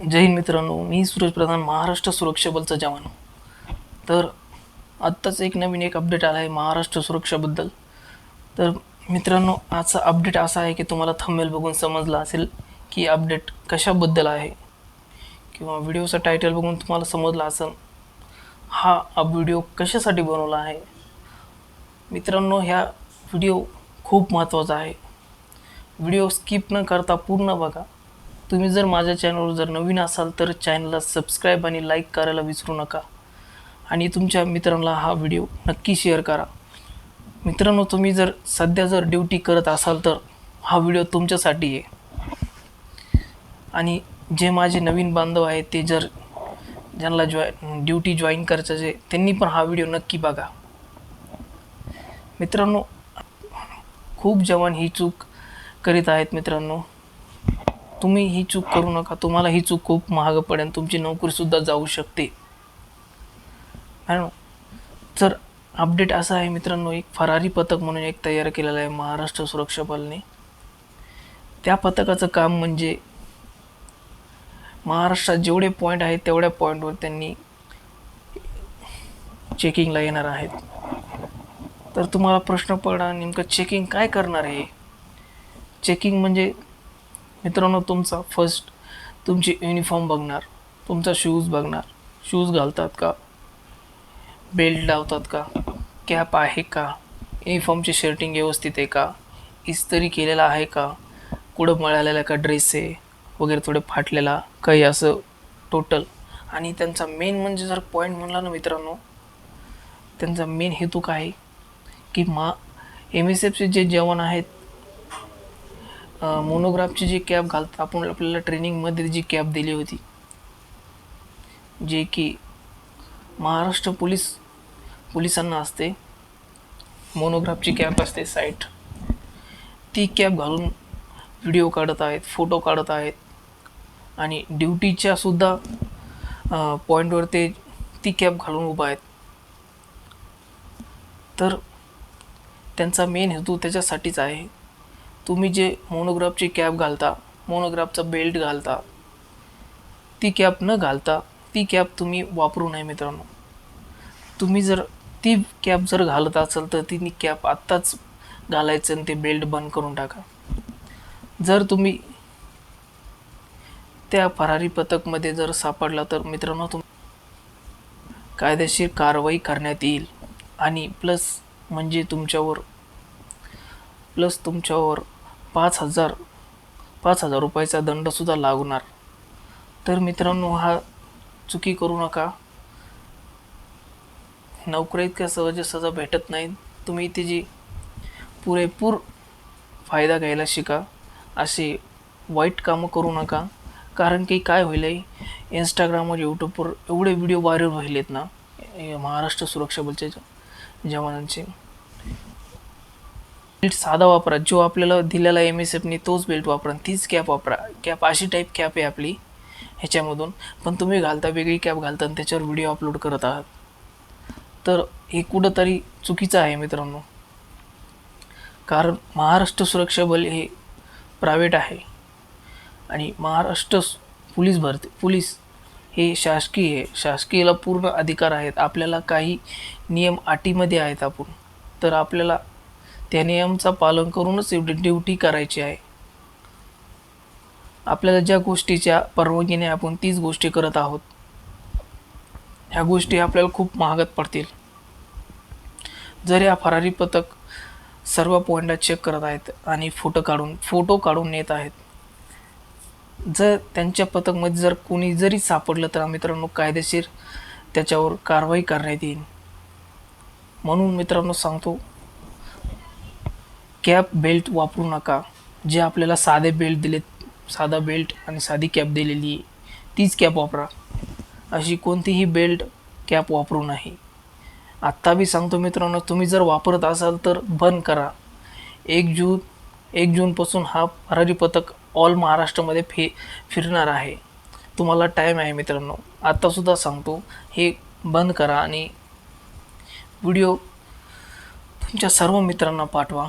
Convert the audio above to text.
जय हिंद मित्रांनो मी सूरज प्रधान महाराष्ट्र सुरक्षा बलचा जवान. तर आत्ताच एक नवीन एक अपडेट आला आहे महाराष्ट्र सुरक्षाबद्दल तर मित्रांनो आजचा अपडेट असा आहे की तुम्हाला थंबेल बघून समजलं असेल की अपडेट कशाबद्दल आहे. किंवा व्हिडिओचा टायटल बघून तुम्हाला समजलं असेल हा व्हिडिओ कशासाठी बनवला आहे. मित्रांनो ह्या व्हिडिओ खूप महत्त्वाचा आहे. व्हिडिओ स्किप न करता पूर्ण बघा. तुम्ही जर माझ्या चॅनलवर जर नवीन असाल तर चॅनलला सबस्क्राईब आणि लाईक करायला विसरू नका. आणि तुमच्या मित्रांना हा व्हिडिओ नक्की शेअर करा. मित्रांनो तुम्ही जर सध्या जर ड्युटी करत असाल तर हा व्हिडिओ तुमच्यासाठी आहे. आणि जे माझे नवीन बांधव आहेत ते जर ज्यांना जॉय ड्युटी जॉईन करायचं जे त्यांनी पण हा व्हिडिओ नक्की बघा. मित्रांनो खूप जवान ही चूक करीत आहेत मित्रांनो. तुम्ही ही चूक करू नका. तुम्हाला ही चूक खूप महाग पडेल तुमची नोकरीसुद्धा जाऊ शकते. है तर अपडेट असा आहे मित्रांनो एक फरारी पथक म्हणून एक तयार केलेलं आहे महाराष्ट्र सुरक्षा बलने. त्या पथकाचं काम म्हणजे महाराष्ट्रात जेवढे पॉईंट आहेत तेवढ्या पॉईंटवर त्यांनी चेकिंगला येणार आहेत. तर तुम्हाला प्रश्न पडा नेमकं चेकिंग काय करणार आहे चेकिंग म्हणजे मित्रांनो तुमचा फर्स्ट तुमची युनिफॉर्म बघणार. तुमचा शूज बघणार. शूज घालतात का? बेल्ट लावतात का? कॅप आहे का? युनिफॉर्मची शर्टिंग व्यवस्थित आहे का? इस्त्री केलेला आहे का? कुठं मळालेला का ड्रेस आहे? वगैरे थोडे फाटलेला. काही असं टोटल आणि त्यांचा मेन म्हणजे जर पॉईंट म्हणला ना मित्रांनो त्यांचा मेन हेतू काय की मा एम एस एफचे जे जवान आहेत मोनोग्राफची जी कॅप घालतात आपण आपल्याला ट्रेनिंगमध्ये जी कॅप दिली होती जे की महाराष्ट्र पोलीस पोलिसांना असते. मोनोग्राफची कॅप असते साईट ती कॅप घालून व्हिडिओ काढत आहेत फोटो काढत आहेत. आणि ड्युटीच्या सुद्धा पॉईंटवर ते ती कॅप घालून उभा आहेत. तर त्यांचा मेन हेतू त्याच्यासाठीच आहे. तुम्ही जे मोनोग्राफची कॅप घालता मोनोग्राफचा बेल्ट घालता ती कॅप न घालता ती कॅप तुम्ही वापरू नये मित्रांनो. तुम्ही जर ती कॅप जर घालत असाल तर ती कॅप आत्ताच घालायचं आणि ते बेल्ट बंद करून टाका. जर तुम्ही त्या फरारी पथकमध्ये जर सापडला तर मित्रांनो तुम कायदेशीर कारवाई करण्यात येईल. आणि प्लस म्हणजे तुमच्यावर प्लस तुमच्यावर पाच हजार पाच हजार रुपयाचा दंडसुद्धा लागणार. तर मित्रांनो हा चुकी करू नका. नोकऱ्या इतक्या सहजासहजा भेटत नाही तुम्ही त्याची पुरेपूर फायदा घ्यायला शिका असे वाईट कामं करू नका. कारण की काय होईल आहे इंस्टाग्रामवर यूट्यूबवर एवढे व्हिडिओ व्हायरल व्हायलेत ना महाराष्ट्र सुरक्षा बलच्या जवानांचे. बेल्ट साधा वापरा. जो आपल्याला दिलेला एम एस एफने तोच बेल्ट वापरा. तीच कॅप वापरा. कॅप अशी टाईप कॅप आहे आपली ह्याच्यामधून. पण तुम्ही घालता वेगळी कॅप घालता आणि त्याच्यावर व्हिडिओ अपलोड करत आहात. तर हे कुठंतरी चुकीचं आहे मित्रांनो. कारण महाराष्ट्र सुरक्षा बल हे प्रायव्हेट आहे. आणि महाराष्ट्र पोलीस भरते पोलीस हे शासकीय आहे शासकीयला पूर्ण अधिकार आहेत. आपल्याला काही नियम अटीमध्ये आहेत आपण. तर आपल्याला त्या नियमचा पालन करूनच एवढी ड्युटी करायची आहे. आपल्याला ज्या गोष्टीच्या परवानगीने आपण तीच गोष्टी करत आहोत ह्या गोष्टी आपल्याला खूप महागात पडतील. जर या फरारी पथक सर्व पॉईंटला चेक करत आहेत आणि फोटो काढून फोटो काढून नेत आहेत. जर त्यांच्या पथकमध्ये जर कोणी जरी सापडलं तर मित्रांनो कायदेशीर त्याच्यावर कारवाई करण्यात येईल. म्हणून मित्रांनो सांगतो कॅप बेल्ट वापरू नका. जे आपल्याला साधे बेल्ट दिलेत साधा बेल्ट आणि साधी कॅप दिलेली आहे तीच कॅप वापरा. अशी कोणतीही बेल्ट कॅप वापरू नाही आत्ता बी सांगतो मित्रांनो तुम्ही जर वापरत असाल तर बंद करा. एक जून एक जूनपासून हा भरारी पथक ऑल महाराष्ट्रामध्ये फि फिरणार आहे. तुम्हाला टाईम आहे मित्रांनो. आत्तासुद्धा सांगतो हे बंद करा आणि व्हिडिओ तुमच्या सर्व मित्रांना पाठवा.